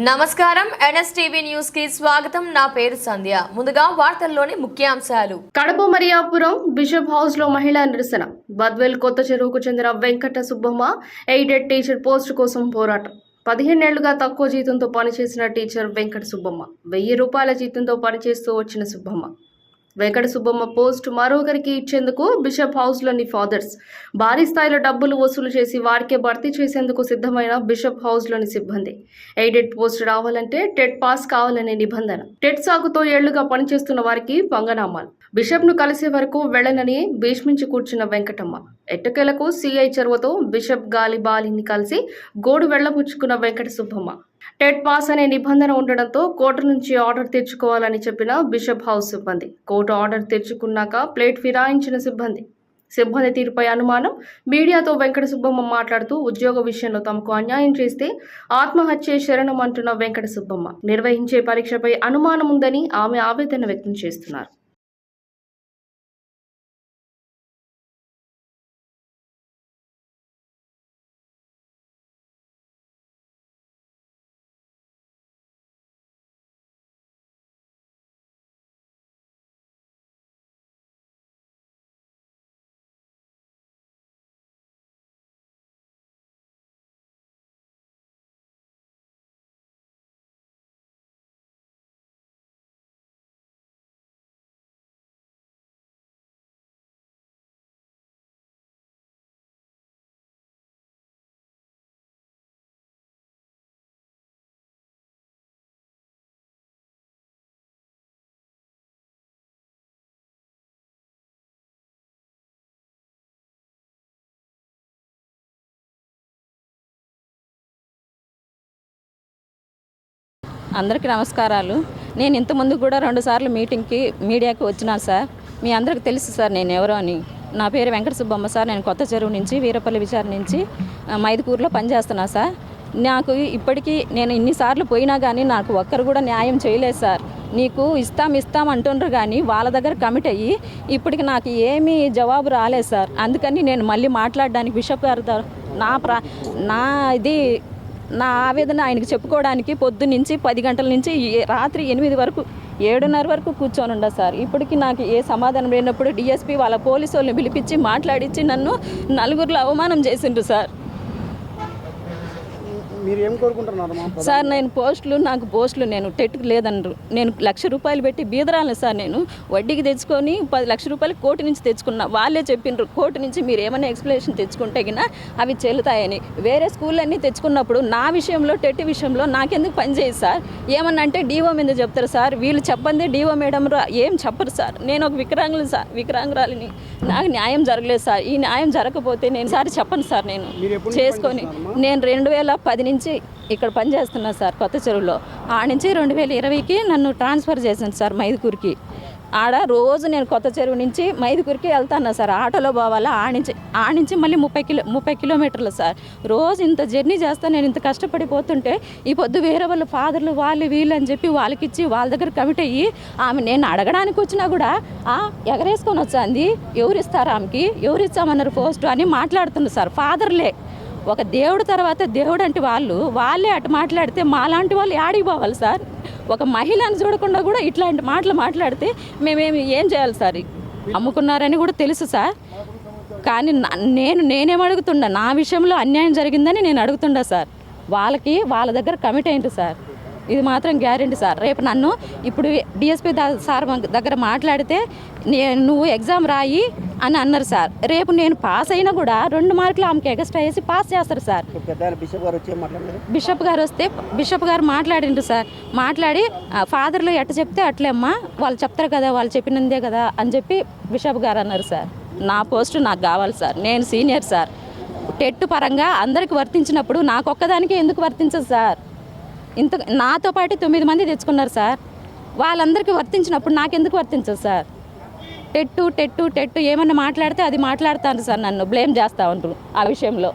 నమస్కారం. ఎన్ఎస్టీవీ న్యూస్కి స్వాగతం. నా పేరు సంధ్య. ముందుగా వార్తల్లోని ముఖ్యాంశాలు. కడప మరియాపురం బిషప్ హౌస్లో మహిళా నిరసన. బద్వేల్ కొత్త చెరువుకు చెందిన Venkata Subbamma aided teacher post కోసం పోరాటం. పదిహేనేళ్ళుగా తక్కువ జీతంతో పనిచేసిన టీచర్ వెంకట సుబ్బమ్మ. వెయ్యి రూపాయల జీతంతో పనిచేస్తూ వచ్చిన సుబ్బమ్మ. వెంకట సుబ్బమ్మ పోస్ట్ మరొకరికి ఇచ్చేందుకు బిషప్ హౌస్లోని ఫాదర్స్ భారీ స్థాయిలో డబ్బులు వసూలు చేసి వారికే భర్తీ చేసేందుకు సిద్ధమైన బిషప్ హౌస్లోని సిబ్బంది. ఎయిడెడ్ పోస్ట్ రావాలంటే టెట్ పాస్ కావాలనే నిబంధన. టెట్ సాగుతో ఏళ్ళుగా పనిచేస్తున్న వారికి పంగనామాలు. బిషప్ను కలిసే వరకు వెళ్ళనని భీష్మించి కూర్చున్న వెంకటమ్మ. ఎట్టకేలకు సిఐ చొరవతో బిషప్ గాలి బాలిని కలిసి గోడు వెళ్ళపుచ్చుకున్న వెంకట సుబ్బమ్మ. టెట్ పాస్ అనే నిబంధన ఉండడంతో కోర్టు నుంచి ఆర్డర్ తెచ్చుకోవాలని చెప్పిన బిషప్ హౌస్ సిబ్బంది. కోర్టు ఆర్డర్ తెచ్చుకున్నాక ప్లేట్ ఫిరాయించిన సిబ్బంది. సిబ్బంది తీరుపై అనుమానం మీడియాతో వెంకట సుబ్బమ్మ మాట్లాడుతూ ఉద్యోగ విషయంలో తమకు అన్యాయం చేస్తే ఆత్మహత్య శరణం అంటున్న వెంకట సుబ్బమ్మ. నిర్వహించే పరీక్షపై అనుమానం ఉందని ఆమె ఆవేదన వ్యక్తం చేస్తున్నారు. అందరికీ నమస్కారాలు. నేను ఇంతకుముందు కూడా రెండు సార్లు మీటింగ్కి మీడియాకి వచ్చినా సార్. మీ అందరికి తెలుసు సార్ నేను ఎవరో అని. నా పేరు వెంకట సుబ్బమ్మ సార్. నేను కొత్త చెరువు నుంచి వీరపల్లి విచార నుంచి మైదుకూరులో పనిచేస్తున్నా సార్. నాకు ఇప్పటికీ నేను ఇన్నిసార్లు పోయినా కానీ నాకు ఒక్కరు కూడా న్యాయం చేయలేదు సార్. నీకు ఇస్తాం ఇస్తాం అంటుండ్రు కానీ వాళ్ళ దగ్గర కమిట్ అయ్యి ఇప్పటికి నాకు ఏమీ జవాబు రాలేదు సార్. అందుకని నేను మళ్ళీ మాట్లాడడానికి బిషప్ గారు నా ప్రా నా ఇది నా ఆవేదన ఆయనకి చెప్పుకోవడానికి పొద్దు నుంచి పది గంటల నుంచి రాత్రి ఎనిమిది వరకు ఏడున్నర వరకు కూర్చొని ఉండ సార్. ఇప్పటికి నాకు ఏ సమాధానం లేనప్పుడు డిఎస్పీ వాళ్ళ పోలీసు వాళ్ళని పిలిపించి మాట్లాడించి నన్ను నలుగురిలో అవమానం చేసిండ్రు సార్. మీరు ఏం కోరుకుంటున్నారు సార్ నేను పోస్టులు నాకు పోస్టులు నేను టెట్కి లేదన్నారు నేను లక్ష రూపాయలు పెట్టి బీదరాలను సార్ నేను. వడ్డీకి తెచ్చుకొని పది లక్ష రూపాయలు కోర్టు నుంచి తెచ్చుకున్నా. వాళ్ళే చెప్పిండ్రు కోర్టు నుంచి మీరు ఏమైనా ఎక్స్ప్లెనేషన్ తెచ్చుకుంటే గిన అవి చెల్లుతాయని. వేరే స్కూళ్ళన్నీ తెచ్చుకున్నప్పుడు నా విషయంలో టెట్ విషయంలో నాకెందుకు పని చేయదు సార్? ఏమన్నా అంటే డీఓ మీద చెప్తారు సార్. వీళ్ళు చెప్పండి డీఓ మేడం ఏం చెప్పరు సార్. నేను ఒక వికరాంగులు సార్ వికరాంగురాలిని నాకు న్యాయం జరగలేదు సార్. ఈ న్యాయం జరగకపోతే నేను సారి చెప్పను సార్ నేను. చేసుకొని నేను రెండు వేల పది నుంచి ఇక్కడ పనిచేస్తున్నా సార్ కొత్త చెరువులో. ఆ నుంచి రెండు వేల ఇరవైకి నన్ను ట్రాన్స్ఫర్ చేశాను సార్ మైదుకూరుకి. ఆడ రోజు నేను కొత్త చెరువు నుంచి మైదుకూరికి వెళ్తాను సార్. ఆటోలో పోవాలా? ఆ నుంచి ఆ నుంచి మళ్ళీ ముప్పై కిలో ముప్పై కిలోమీటర్లు సార్. రోజు ఇంత జర్నీ చేస్తా నేను ఇంత కష్టపడిపోతుంటే ఈ పొద్దు వేరే వాళ్ళు ఫాదర్లు వాళ్ళు వీళ్ళు అని చెప్పి వాళ్ళకి ఇచ్చి వాళ్ళ దగ్గర కమిట్ అయ్యి ఆమె నేను అడగడానికి వచ్చినా కూడా ఆ ఎగరేసుకొని వచ్చింది ఎవరిస్తారు ఆమెకి? ఎవరిస్తామన్నారు పోస్టు? పోస్ట్ అని మాట్లాడుతున్నారు సార్. ఫాదర్లే. ఒక దేవుడు తర్వాత దేవుడు అంటే వాళ్ళు వాళ్ళే అటు మాట్లాడితే మాలాంటి వాళ్ళు యాడికి పోవాలి సార్? ఒక మహిళను చూడకుండా కూడా ఇట్లాంటి మాటలు మాట్లాడితే మేమేమి ఏం చేయాలి సార్? అమ్ముకున్నారని కూడా తెలుసు సార్. కానీ నేను నేనేం అడుగుతున్నా? నా విషయంలో అన్యాయం జరిగిందని నేను అడుగుతుండా సార్. వాళ్ళకి వాళ్ళ దగ్గర కమిట్ అయింది సార్. ఇది మాత్రం గ్యారెంటీ సార్. రేపు నన్ను ఇప్పుడు డిఎస్పీ సార్ దగ్గర మాట్లాడితే నే- నువ్వు ఎగ్జామ్ రాయి అని అన్నారు సార్. రేపు నేను పాస్ అయినా కూడా రెండు మార్కులు ఆమెకి ఎక్స్ట్రా వేసి పాస్ చేస్తారు సార్. బిషప్ గారు వస్తే బిషప్ గారు మాట్లాడిండ్రు సార్. మాట్లాడి "ఆ, ఫాదర్లు ఎట్ట చెప్తే అట్లే అమ్మా వాళ్ళు చెప్తారు కదా వాళ్ళు చెప్పినందే కదా అని చెప్పి బిషప్ గారు అన్నారు సార్. నా పోస్ట్ నాకు కావాలి సార్. నేను సీనియర్ సార్. టెట్ పరంగా అందరికి వర్తించినప్పుడు నాకు ఒక్కదానికి ఎందుకు వర్తించదు సార్? ఇంత నాతో పాటు తొమ్మిది మంది తెచ్చుకున్నారు సార్. వాళ్ళందరికీ వర్తించినప్పుడు నాకెందుకు వర్తించదు సార్. టెట్టు టెట్టు టెట్టు ఏమన్నా మాట్లాడితే అది మాట్లాడతాను సార్ నన్ను. బ్లేమ్ చేస్తా ఉంటారు ఆ విషయంలో.